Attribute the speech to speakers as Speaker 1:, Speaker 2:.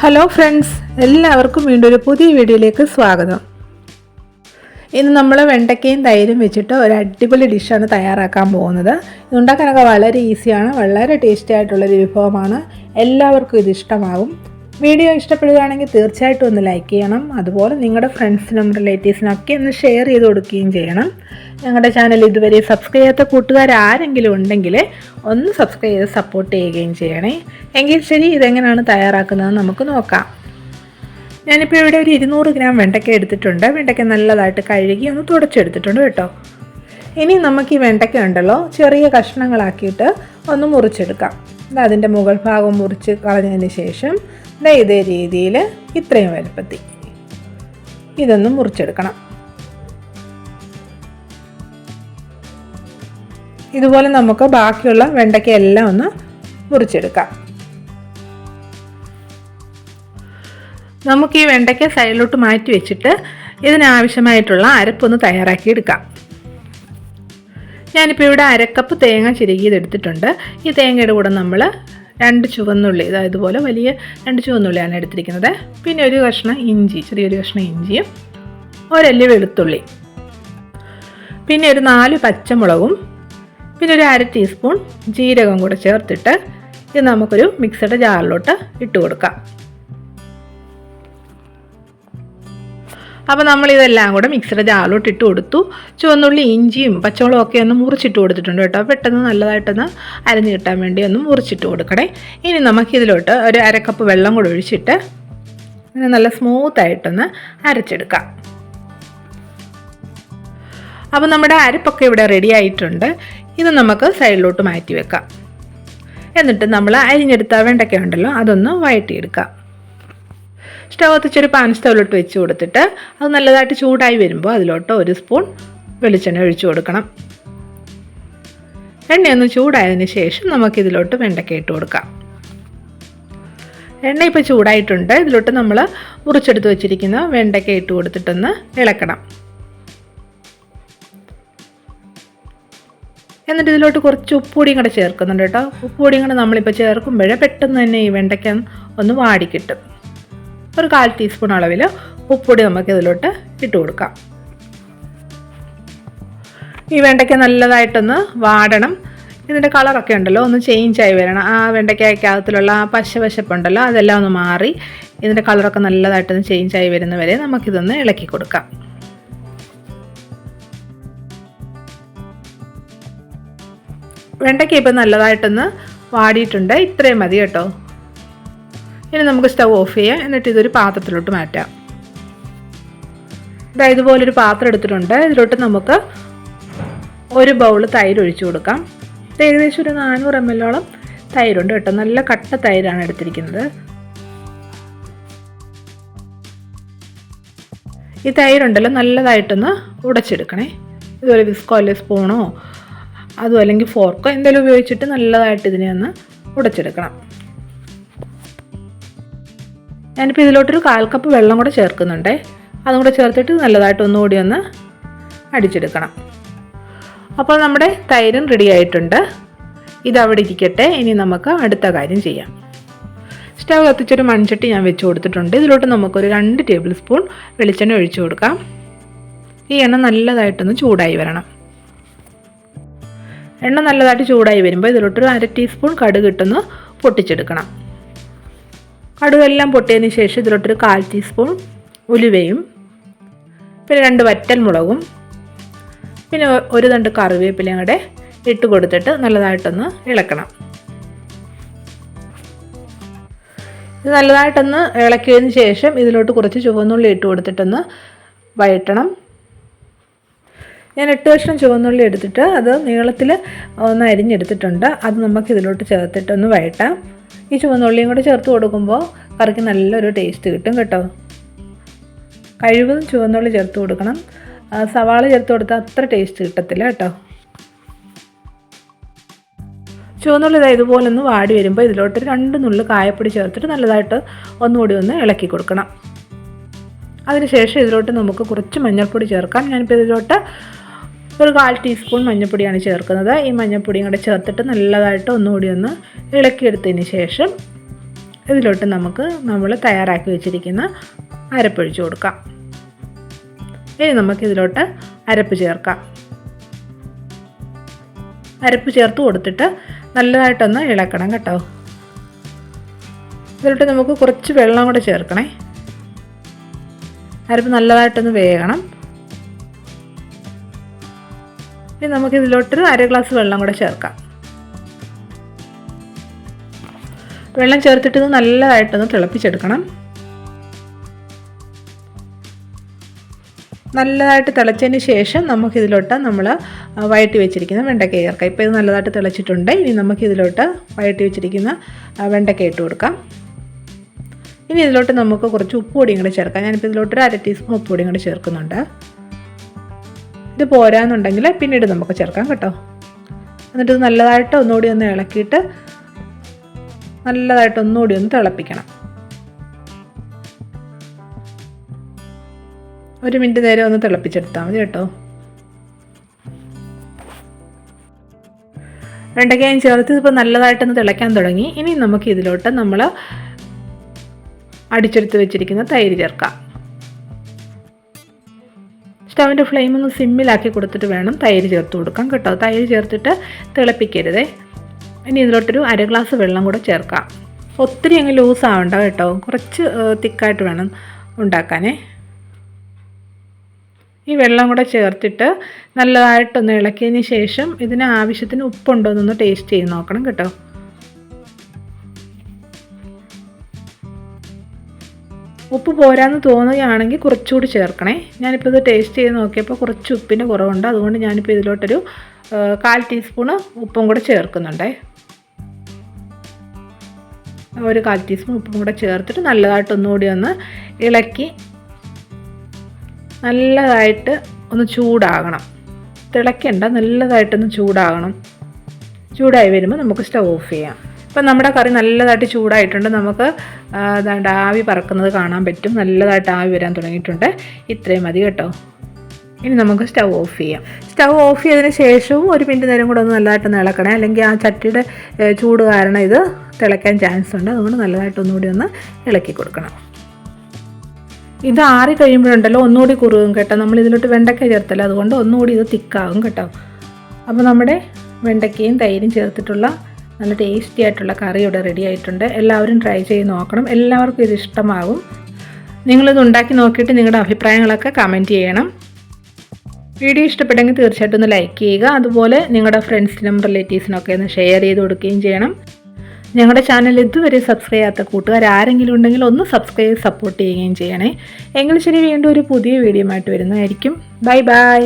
Speaker 1: Hello friends എല്ലാവർക്കും വീണ്ടും ഒരു പുതിയ വീഡിയോയിലേക്ക് സ്വാഗതം. ഇന്ന് നമ്മൾ വെണ്ടയ്ക്കയും തൈരും വെച്ചിട്ട് ഒരു അടിപൊളി ഡിഷാണ് തയ്യാറാക്കാൻ പോകുന്നത്. ഇത് ഉണ്ടാക്കാനൊക്കെ വളരെ ഈസിയാണ് വളരെ ടേസ്റ്റി ആയിട്ടുള്ളൊരു വിഭവമാണ്. എല്ലാവർക്കും ഇത് ഇഷ്ടമാകും വീഡിയോ ഇഷ്ടപ്പെടുകയാണെങ്കിൽ തീർച്ചയായിട്ടും ഒന്ന് ലൈക്ക് ചെയ്യണം. അതുപോലെ നിങ്ങളുടെ ഫ്രണ്ട്സിനും റിലേറ്റീവ്സിനൊക്കെ ഒന്ന് ഷെയർ ചെയ്ത് കൊടുക്കുകയും ചെയ്യണം. ഞങ്ങളുടെ ചാനൽ ഇതുവരെ സബ്സ്ക്രൈബ് ചെയ്യാത്ത കൂട്ടുകാർ ആരെങ്കിലും ഉണ്ടെങ്കിൽ ഒന്ന് സബ്സ്ക്രൈബ് ചെയ്ത് സപ്പോർട്ട് ചെയ്യുകയും ചെയ്യണേ. എങ്കിൽ ശരി ഇതെങ്ങനെയാണ് തയ്യാറാക്കുന്നത് നമുക്ക് നോക്കാം. ഞാനിപ്പോൾ ഇവിടെ ഒരു ഇരുന്നൂറ് ഗ്രാം വെണ്ടയ്ക്ക എടുത്തിട്ടുണ്ട്. വെണ്ടയ്ക്ക നല്ലതായിട്ട് കഴുകി ഒന്ന് തുടച്ചെടുത്തിട്ടുണ്ട് കേട്ടോ. ഇനി നമുക്ക് ഈ വെണ്ടയ്ക്ക ഉണ്ടല്ലോ ചെറിയ കഷ്ണങ്ങളാക്കിയിട്ട് ഒന്ന് മുറിച്ചെടുക്കാം. അതിന്റെ മുകൾ ഭാഗം മുറിച്ച് കളഞ്ഞതിന് ശേഷം ഇതേ രീതിയിൽ ഇത്രയും വലുപ്പത്തി ഇതൊന്ന് മുറിച്ചെടുക്കണം. ഇതുപോലെ നമുക്ക് ബാക്കിയുള്ള വെണ്ടയ്ക്ക എല്ലാം ഒന്ന് മുറിച്ചെടുക്കാം. നമുക്ക് ഈ വെണ്ടയ്ക്ക സൈഡിലോട്ട് മാറ്റി വെച്ചിട്ട് ഇതിനാവശ്യമായിട്ടുള്ള അരപ്പൊന്ന് തയ്യാറാക്കിയെടുക്കാം ഞാനിപ്പോൾ ഇവിടെ അരക്കപ്പ് തേങ്ങ ചിരുകിയതെടുത്തിട്ടുണ്ട് ഈ തേങ്ങയുടെ കൂടെ നമ്മൾ രണ്ട് ചുവന്നുള്ളി അതായത് പോലെ വലിയ രണ്ട് ചുവന്നുള്ളിയാണ് എടുത്തിരിക്കുന്നത്. പിന്നെ ഒരു കഷ്ണം ഇഞ്ചി ചെറിയൊരു കഷ്ണം ഇഞ്ചിയും ഒരല്ലി വെളുത്തുള്ളി. പിന്നെ ഒരു നാല് പച്ചമുളകും പിന്നെ ഒരു അര ടീസ്പൂൺ ജീരകം കൂടെ ചേർത്തിട്ട് ഇത് നമുക്കൊരു മിക്സഡ് ജാറിലോട്ട് ഇട്ട് കൊടുക്കാം. അപ്പോൾ നമ്മൾ ഇതെല്ലാം കൂടെ മിക്സിയുടെ ജാറിലോട്ട് ഇട്ട് കൊടുത്തു. ചുവന്നുള്ളി ഇഞ്ചിയും പച്ചമുളകും ഒക്കെ ഒന്ന് മുറിച്ചിട്ട് കൊടുത്തിട്ടുണ്ട് കേട്ടോ. പെട്ടെന്ന് നല്ലതായിട്ടൊന്ന് അരഞ്ഞ് കിട്ടാൻ വേണ്ടി ഒന്ന് മുറിച്ചിട്ട് കൊടുക്കണേ. ഇനി നമുക്കിതിലോട്ട് ഒരു അരക്കപ്പ് വെള്ളം കൂടെ ഒഴിച്ചിട്ട് നല്ല നല്ല സ്മൂത്തായിട്ടൊന്ന് അരച്ചെടുക്കാം. അപ്പോൾ നമ്മുടെ അരപ്പൊക്കെ ഇവിടെ റെഡി ആയിട്ടുണ്ട്. ഇത് നമുക്ക് സൈഡിലോട്ട് മാറ്റി വെക്കാം. എന്നിട്ട് നമ്മൾ അരിഞ്ഞെടുത്ത വെണ്ടയ്ക്ക ഉണ്ടല്ലോ അതൊന്ന് വഴറ്റിയെടുക്കാം. സ്റ്റവ് കത്തിച്ചൊരു പാൻ സ്റ്റൗവിലോട്ട് വെച്ച് കൊടുത്തിട്ട് അത് നല്ലതായിട്ട് ചൂടായി വരുമ്പോൾ അതിലോട്ട് ഒരു സ്പൂൺ വെളിച്ചെണ്ണ ഒഴിച്ചു കൊടുക്കണം. എണ്ണയൊന്ന് ചൂടായതിന് ശേഷം നമുക്കിതിലോട്ട് വെണ്ടയ്ക്ക ഇട്ട് കൊടുക്കാം. എണ്ണ ഇപ്പോൾ ചൂടായിട്ടുണ്ട്. ഇതിലോട്ട് നമ്മൾ മുറിച്ചെടുത്ത് വെച്ചിരിക്കുന്ന വെണ്ടയ്ക്ക ഇട്ട് കൊടുത്തിട്ടൊന്ന് ഇളക്കണം. എന്നിട്ട് ഇതിലോട്ട് കുറച്ച് ഉപ്പുപൊടിയും കൂടെ ചേർക്കുന്നുണ്ട് കേട്ടോ. ഉപ്പുപൊടിയും കൂടെ നമ്മളിപ്പോൾ ചേർക്കുമ്പോഴേ പെട്ടെന്ന് തന്നെ ഈ വെണ്ടയ്ക്ക ഒന്ന് വാടിക്കിട്ടും ഒരു കാൽ ടീസ്പൂൺ അളവിൽ ഉപ്പൊടി നമുക്ക് ഇതിലോട്ട് ഇട്ട് കൊടുക്കാം. ഈ വെണ്ടയ്ക്ക നല്ലതായിട്ടൊന്ന് വാടണം. ഇതിന്റെ കളറൊക്കെ ഉണ്ടല്ലോ ഒന്ന് ചേഞ്ച് ആയി വരണം. ആ വെണ്ടയ്ക്കകത്തുള്ള ആ പശവശപ്പുണ്ടല്ലോ അതെല്ലാം ഒന്ന് മാറി ഇതിന്റെ കളറൊക്കെ നല്ലതായിട്ടൊന്ന് ചേഞ്ച് ആയി വരുന്നവരെ നമുക്കിതൊന്ന് ഇളക്കി കൊടുക്കാം. വെണ്ടയ്ക്ക ഇപ്പം നല്ലതായിട്ടൊന്ന് വാടിയിട്ടുണ്ട്. ഇത്രയും മതി കേട്ടോ. ഇനി നമുക്ക് സ്റ്റവ് ഓഫ് ചെയ്യാം. എന്നിട്ട് ഇതൊരു പാത്രത്തിലോട്ട് മാറ്റാം. ഇതാ ഇതുപോലൊരു പാത്രം എടുത്തിട്ടുണ്ട്. ഇതിലോട്ട് നമുക്ക് ഒരു ബൗൾ തൈര് ഒഴിച്ചു കൊടുക്കാം. ഇത് ഏകദേശം ഒരു നാനൂറ് എം എല്ലോളം തൈരുണ്ട് കേട്ടോ. നല്ല കട്ട തൈരാണ് എടുത്തിരിക്കുന്നത്. ഈ തൈരുണ്ടല്ലോ നല്ലതായിട്ടൊന്ന് ഉടച്ചെടുക്കണേ. ഇതുപോലെ വിസ്കോ അല്ലെങ്കിൽ സ്പൂണോ അതും അല്ലെങ്കിൽ ഫോർക്കോ എന്തെങ്കിലും ഉപയോഗിച്ചിട്ട് നല്ലതായിട്ട് ഇതിനെ ഒന്ന് ഉടച്ചെടുക്കണം. ഞാനിപ്പോൾ ഇതിലോട്ടൊരു കാൽ കപ്പ് വെള്ളം കൂടെ ചേർക്കുന്നുണ്ട്. അതും കൂടെ ചേർത്തിട്ട് നല്ലതായിട്ട് ഒന്നുകൂടി ഒന്ന് അടിച്ചെടുക്കണം. അപ്പോൾ നമ്മുടെ തൈരും റെഡി ആയിട്ടുണ്ട്. ഇതവിടെ ഇരിക്കട്ടെ. ഇനി നമുക്ക് അടുത്ത കാര്യം ചെയ്യാം. സ്റ്റവ് കത്തിച്ചൊരു മൺചട്ടി ഞാൻ വെച്ച് കൊടുത്തിട്ടുണ്ട്. ഇതിലോട്ട് നമുക്കൊരു രണ്ട് ടേബിൾ സ്പൂൺ വെളിച്ചെണ്ണ ഒഴിച്ചു കൊടുക്കാം. ഈ എണ്ണ നല്ലതായിട്ടൊന്ന് ചൂടായി വരണം. എണ്ണ നല്ലതായിട്ട് ചൂടായി വരുമ്പോൾ ഇതിലോട്ടൊരു അര ടീസ്പൂൺ കടുക് ഇട്ടൊന്ന് പൊട്ടിച്ചെടുക്കണം. കടുകെല്ലാം പൊട്ടിയതിന് ശേഷം ഇതിലോട്ടൊരു കാൽ ടീസ്പൂൺ ഉലുവയും പിന്നെ രണ്ട് വറ്റൽ മുളകും പിന്നെ ഒരു തണ്ട് കറിവേപ്പിലയും കൂടെ ഇട്ട് കൊടുത്തിട്ട് നല്ലതായിട്ടൊന്ന് ഇളക്കണം. ഇത് നല്ലതായിട്ടൊന്ന് ഇളക്കിയതിന് ശേഷം ഇതിലോട്ട് കുറച്ച് ചുവന്നുള്ളി ഇട്ട് കൊടുത്തിട്ടൊന്ന് വഴറ്റണം. ഞാൻ എട്ട് കഷ്ണം ചുവന്നുള്ളി എടുത്തിട്ട് അത് നീളത്തിൽ ഒന്ന് അരിഞ്ഞെടുത്തിട്ടുണ്ട്. അത് നമുക്ക് ഇതിലോട്ട് ചേർത്തിട്ടൊന്ന് വഴറ്റാം. ഈ ചുവന്നുള്ളിയും കൂടെ ചേർത്ത് കൊടുക്കുമ്പോൾ കറിക്ക് നല്ലൊരു ടേസ്റ്റ് കിട്ടും കേട്ടോ. കഴിവതും ചുവന്നുള്ളി ചേർത്ത് കൊടുക്കണം. സവാള ചേർത്ത് കൊടുത്താൽ അത്ര ടേസ്റ്റ് കിട്ടത്തില്ല കേട്ടോ. ചുവന്നുള്ളി ഇതാ ഇതുപോലെ ഒന്ന് വാടി വരുമ്പോൾ ഇതിലോട്ട് രണ്ട് നുള്ളു കായപ്പൊടി ചേർത്തിട്ട് നല്ലതായിട്ട് ഒന്നുകൂടി ഒന്ന് ഇളക്കി കൊടുക്കണം. അതിനുശേഷം ഇതിലോട്ട് നമുക്ക് കുറച്ച് മഞ്ഞൾപ്പൊടി ചേർക്കാം. ഞാനിപ്പോൾ ഇതിലോട്ട് ഒരു കാൽ ടീസ്പൂൺ മഞ്ഞൾപ്പൊടിയാണ് ചേർക്കുന്നത്. ഈ മഞ്ഞൾപ്പൊടിയും കൂടെ ചേർത്തിട്ട് നല്ലതായിട്ട് ഒന്നുകൂടി ഒന്ന് ഇളക്കിയെടുത്തതിന് ശേഷം ഇതിലോട്ട് നമുക്ക് നമ്മൾ തയ്യാറാക്കി വെച്ചിരിക്കുന്ന അരപ്പൊഴിച്ചു കൊടുക്കാം. ഇനി നമുക്കിതിലോട്ട് അരപ്പ് ചേർക്കാം. അരപ്പ് ചേർത്ത് കൊടുത്തിട്ട് നല്ലതായിട്ടൊന്ന് ഇളക്കണം കേട്ടോ. ഇതിലോട്ട് നമുക്ക് കുറച്ച് വെള്ളം കൂടെ ചേർക്കണേ. അരപ്പ് നല്ലതായിട്ടൊന്ന് വേകണം. ഇനി നമുക്ക് ഇതിലോട്ടൊരു അര ഗ്ലാസ് വെള്ളം കൂടെ ചേർക്കാം. വെള്ളം ചേർത്തിട്ട് ഇത് നല്ലതായിട്ടൊന്ന് തിളപ്പിച്ചെടുക്കണം. നല്ലതായിട്ട് തിളച്ചതിന് ശേഷം നമുക്കിതിലോട്ട് നമ്മൾ വയറ്റി വെച്ചിരിക്കുന്ന വെണ്ടക്ക ചേർക്കാം. ഇപ്പോൾ ഇത് നല്ലതായിട്ട് തിളച്ചിട്ടുണ്ട്. ഇനി നമുക്കിതിലോട്ട് വയറ്റി വെച്ചിരിക്കുന്ന വെണ്ടക്ക ഇട്ട് കൊടുക്കാം. ഇനി ഇതിലോട്ട് നമുക്ക് കുറച്ച് ഉപ്പ് പൊടിയും കൂടെ ചേർക്കാം. ഞാനിപ്പോൾ ഇതിലോട്ട് ഒരു അര ടീസ്പൂൺ ഉപ്പ് പൊടിയും കൂടെ ചേർക്കുന്നുണ്ട്. ഇത് പോരാന്നുണ്ടെങ്കിൽ പിന്നീട് നമുക്ക് ചേർക്കാം കേട്ടോ. എന്നിട്ട് ഇത് നല്ലതായിട്ട് ഒന്നുകൂടി ഒന്ന് ഇളക്കിയിട്ട് നല്ലതായിട്ട് ഒന്നുകൂടി ഒന്ന് തിളപ്പിക്കണം. ഒരു മിനിറ്റ് നേരം ഒന്ന് തിളപ്പിച്ചെടുത്താൽ മതി കേട്ടോ. വെണ്ടയ്ക്കായും ചേർത്ത് ഇതിപ്പോൾ നല്ലതായിട്ടൊന്ന് തിളയ്ക്കാൻ തുടങ്ങി. ഇനി നമുക്ക് ഇതിലോട്ട് നമ്മൾ അടിച്ചെടുത്ത് വെച്ചിരിക്കുന്ന തൈര് ചേർക്കാം. സ്റ്റവിന്റെ ഫ്ലെയിം ഒന്ന് സിമ്മിലാക്കി കൊടുത്തിട്ട് വേണം തൈര് ചേർത്ത് കൊടുക്കാം കേട്ടോ. തൈര് ചേർത്തിട്ട് തിളപ്പിക്കരുതേ. ഇനി ഇതിലോട്ടൊരു അര ഗ്ലാസ് വെള്ളം കൂടെ ചേർക്കാം. ഒത്തിരി അങ്ങ് ലൂസ് ആവണ്ട കേട്ടോ. കുറച്ച് തിക്കായിട്ട് വേണം ഉണ്ടാക്കാനേ. ഈ വെള്ളം കൂടെ ചേർത്തിട്ട് നല്ലതായിട്ടൊന്ന് ഇളക്കിയതിന് ശേഷം ഇതിന് ആവശ്യത്തിന് ഉപ്പുണ്ടോ എന്നൊന്ന് ടേസ്റ്റ് ചെയ്ത് നോക്കണം കേട്ടോ. ഉപ്പ് പോരാന്ന് തോന്നുകയാണെങ്കിൽ കുറച്ചുകൂടി ചേർക്കണേ. ഞാനിപ്പോൾ ഇത് ടേസ്റ്റ് ചെയ്ത് നോക്കിയപ്പോൾ കുറച്ച് ഉപ്പിന്റെ കുറവുണ്ട്. അതുകൊണ്ട് ഞാനിപ്പോൾ ഇതിലോട്ടൊരു കാൽ ടീസ്പൂണ് ഉപ്പും കൂടെ ചേർക്കുന്നുണ്ടേ. ഒരു കാൽ ടീസ്പൂൺ ഉപ്പും കൂടെ ചേർത്തിട്ട് നല്ലതായിട്ട് ഒന്നുകൂടി ഒന്ന് ഇളക്കി നല്ലതായിട്ട് ഒന്ന് ചൂടാകണം. തിളയ്ക്കണ്ട നല്ലതായിട്ടൊന്ന് ചൂടാകണം. ചൂടായി വരുമ്പോൾ നമുക്ക് സ്റ്റവ് ഓഫ് ചെയ്യാം. ഇപ്പം നമ്മുടെ കറി നല്ലതായിട്ട് ചൂടായിട്ടുണ്ട്. നമുക്ക് അതാണ്ട് ആവി പറക്കുന്നത് കാണാൻ പറ്റും. നല്ലതായിട്ട് ആവി വരാൻ തുടങ്ങിയിട്ടുണ്ട്. ഇത്രയും മതി കേട്ടോ. ഇനി നമുക്ക് സ്റ്റവ് ഓഫ് ചെയ്യാം. സ്റ്റവ് ഓഫ് ചെയ്തതിന് ശേഷവും ഒരു മിനിറ്റ് നേരം കൂടെ ഒന്ന് നല്ലതായിട്ട് ഒന്ന് ഇളക്കണേ അല്ലെങ്കിൽ ആ ചട്ടിയുടെ ചൂട് കാരണം ഇത് തിളയ്ക്കാൻ ചാൻസ് ഉണ്ട്. അതുകൊണ്ട് നല്ലതായിട്ട് ഒന്നുകൂടി ഒന്ന് ഇളക്കി കൊടുക്കണം. ഇത് ആറി കഴിയുമ്പോഴുണ്ടല്ലോ ഒന്നുകൂടി കുറുകും കേട്ടോ. നമ്മൾ ഇതിലോട്ട് വെണ്ടയ്ക്ക ചേർത്തല്ലോ. അതുകൊണ്ട് ഒന്നുകൂടി ഇത് തിക്കാകും കേട്ടോ. അപ്പോൾ നമ്മുടെ വെണ്ടയ്ക്കയും തൈരും ചേർത്തിട്ടുള്ള നല്ല ടേസ്റ്റി ആയിട്ടുള്ള കറി ഇവിടെ റെഡി ആയിട്ടുണ്ട്. എല്ലാവരും ട്രൈ ചെയ്ത് നോക്കണം. എല്ലാവർക്കും ഇത് ഇഷ്ടമാകും നിങ്ങളിത് ഉണ്ടാക്കി നോക്കിയിട്ട് നിങ്ങളുടെ അഭിപ്രായങ്ങളൊക്കെ കമന്റ് ചെയ്യണം. വീഡിയോ ഇഷ്ടപ്പെട്ടെങ്കിൽ തീർച്ചയായിട്ടും ഒന്ന് ലൈക്ക് ചെയ്യുക. അതുപോലെ നിങ്ങളുടെ ഫ്രണ്ട്സിനും റിലേറ്റീവ്സിനൊക്കെ ഒന്ന് ഷെയർ ചെയ്ത് കൊടുക്കുകയും ചെയ്യണം. ഞങ്ങളുടെ ചാനൽ ഇതുവരെ സബ്സ്ക്രൈബ് ചെയ്യാത്ത കൂട്ടുകാർ ആരെങ്കിലും ഉണ്ടെങ്കിൽ ഒന്ന് സബ്സ്ക്രൈബ് സപ്പോർട്ട് ചെയ്യുകയും ചെയ്യണേ. എങ്കിൽ ശരി വീണ്ടും ഒരു പുതിയ വീഡിയോ ആയിട്ട് വരുന്നതായിരിക്കും. Bye bye